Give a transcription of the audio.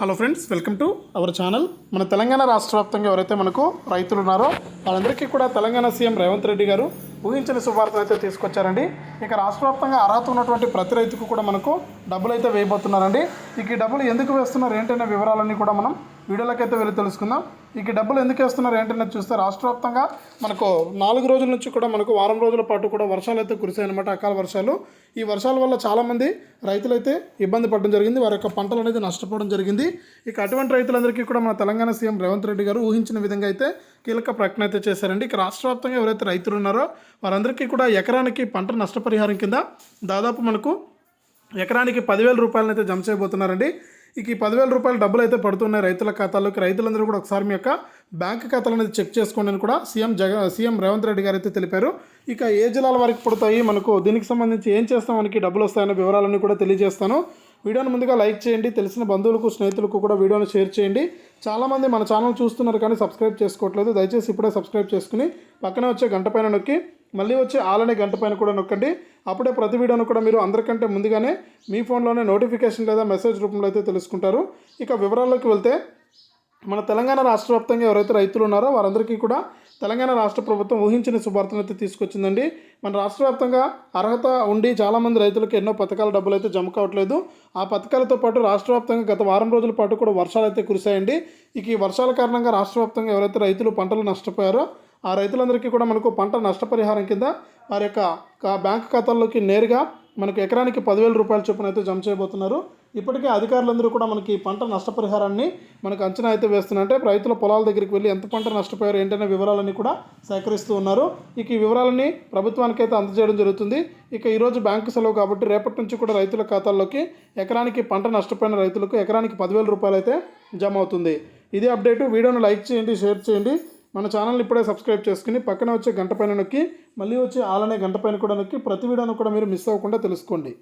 Hello friends welcome to our channel మన తెలంగాణ రాష్ట్ర వ్యాప్తంగా ఎవరైతే మనకు రైతులు ఉన్నారో వాళ్ళందరికీ కూడా తెలంగాణ సీఎం రేవంత్ రెడ్డి గారు ఊహించని శుభార్తలు అయితే తీసుకొచ్చారండి. ఇక రాష్ట్ర వ్యాప్తంగా అర్హత ఉన్నటువంటి ప్రతి రైతుకు కూడా మనకు డబ్బులు అయితే వేయబోతున్నారండి. ఇక ఈ డబ్బులు ఎందుకు వేస్తున్నారు ఏంటనే వివరాలన్నీ కూడా మనం వీడియోలకైతే వెళ్ళి తెలుసుకుందాం. ఇక డబ్బులు ఎందుకు వేస్తున్నారు ఏంటనేది చూస్తే రాష్ట్ర వ్యాప్తంగా మనకు నాలుగు రోజుల నుంచి కూడా మనకు వారం రోజుల పాటు కూడా వర్షాలు అయితే కురిసాయన్నమాట అకాల వర్షాలు. ఈ వర్షాల వల్ల చాలామంది రైతులైతే ఇబ్బంది పడడం జరిగింది వారి యొక్క పంటలు అనేది నష్టపోవడం జరిగింది. ఇక అటువంటి రైతులందరికీ కూడా మన తెలంగాణ సీఎం రేవంత్ రెడ్డి గారు ఊహించిన విధంగా అయితే కీలక ప్రకటన అయితే చేశారండి. ఇక రాష్ట్ర వ్యాప్తంగా ఎవరైతే రైతులు ఉన్నారో వారందరికీ కూడా ఎకరానికి పంట నష్టపరిహారం కింద దాదాపు మనకు ఎకరానికి పదివేల రూపాయలనైతే జమ చేయబోతున్నారండి. ఇక ఈ పదివేల రూపాయలు డబ్బులు అయితే పడుతున్నాయి రైతుల ఖాతాల్లోకి. రైతులందరూ కూడా ఒకసారి మీ యొక్క బ్యాంక్ ఖాతాలు అనేది చెక్ చేసుకోండి అని కూడా సీఎం జగ సీఎం రేవంత్ రెడ్డి గారు అయితే తెలిపారు. ఇక ఏ జిల్లాల వారికి పడతాయి? మనకు దీనికి సంబంధించి ఏం చేస్తాం? మనకి డబ్బులు వస్తాయనే వివరాలన్నీ కూడా తెలియజేస్తాను. వీడియోని ముందుగా లైక్ చేయండి. తెలిసిన బంధువులకు స్నేహితులకు కూడా వీడియోని షేర్ చేయండి. చాలామంది మన ఛానల్ చూస్తున్నారు కానీ సబ్స్క్రైబ్ చేసుకోవట్లేదు. దయచేసి ఇప్పుడే సబ్స్క్రైబ్ చేసుకుని పక్కనే వచ్చే గంట పైన నొక్కి మళ్ళీ వచ్చే ఆలనే గంట పైన కూడా నొక్కండి. అప్పుడే ప్రతి వీడియోను కూడా మీరు అందరికంటే ముందుగానే మీ ఫోన్లోనే నోటిఫికేషన్ లేదా మెసేజ్ రూపంలో అయితే తెలుసుకుంటారు. ఇక వివరాల్లోకి వెళ్తే మన తెలంగాణ రాష్ట్ర వ్యాప్తంగా ఎవరైతే రైతులు ఉన్నారో వారందరికీ కూడా తెలంగాణ రాష్ట్ర ప్రభుత్వం ఊహించిన శుభార్తను అయితే తీసుకొచ్చిందండి. మన రాష్ట్ర వ్యాప్తంగా అర్హత ఉండి చాలామంది రైతులకు ఎన్నో పథకాల డబ్బులు అయితే జమ కావట్లేదు. ఆ పథకాలతో పాటు రాష్ట్ర వ్యాప్తంగా గత వారం రోజుల పాటు కూడా వర్షాలు అయితే కురిశాయండి. ఇక ఈ వర్షాల కారణంగా రాష్ట్ర వ్యాప్తంగా ఎవరైతే రైతులు పంటలు నష్టపోయారో ఆ రైతులందరికీ కూడా మనకు పంట నష్టపరిహారం కింద వారి యొక్క బ్యాంక్ ఖాతాల్లోకి నేరుగా మనకు ఎకరానికి పదివేల రూపాయల చొప్పున అయితే జమ చేయబోతున్నారు. ఇప్పటికే అధికారులందరూ కూడా మనకి ఈ పంట నష్టపరిహారాన్ని మనకు అంచనా అయితే వేస్తున్నారంటే రైతుల పొలాల దగ్గరికి వెళ్ళి ఎంత పంట నష్టపోయారు ఏంటనే వివరాలన్నీ కూడా సేకరిస్తూ ఉన్నారు. ఇక ఈ వివరాలని ప్రభుత్వానికి అయితే అందజేయడం జరుగుతుంది. ఇక ఈరోజు బ్యాంకు సెలవు కాబట్టి రేపటి నుంచి కూడా రైతుల ఖాతాల్లోకి ఎకరానికి పంట నష్టపోయిన రైతులకు ఎకరానికి పదివేల రూపాయలు అయితే జమ అవుతుంది. ఇదే అప్డేటు. వీడియోను లైక్ చేయండి షేర్ చేయండి. మన ఛానల్ని ఇప్పుడే సబ్స్క్రైబ్ చేసుకుని పక్కన వచ్చే గంట పైన నొక్కి మళ్ళీ వచ్చే ఆలనే గంట పైన కూడా నొక్కి ప్రతి వీడియోను కూడా మీరు మిస్ అవ్వకుండా తెలుసుకోండి.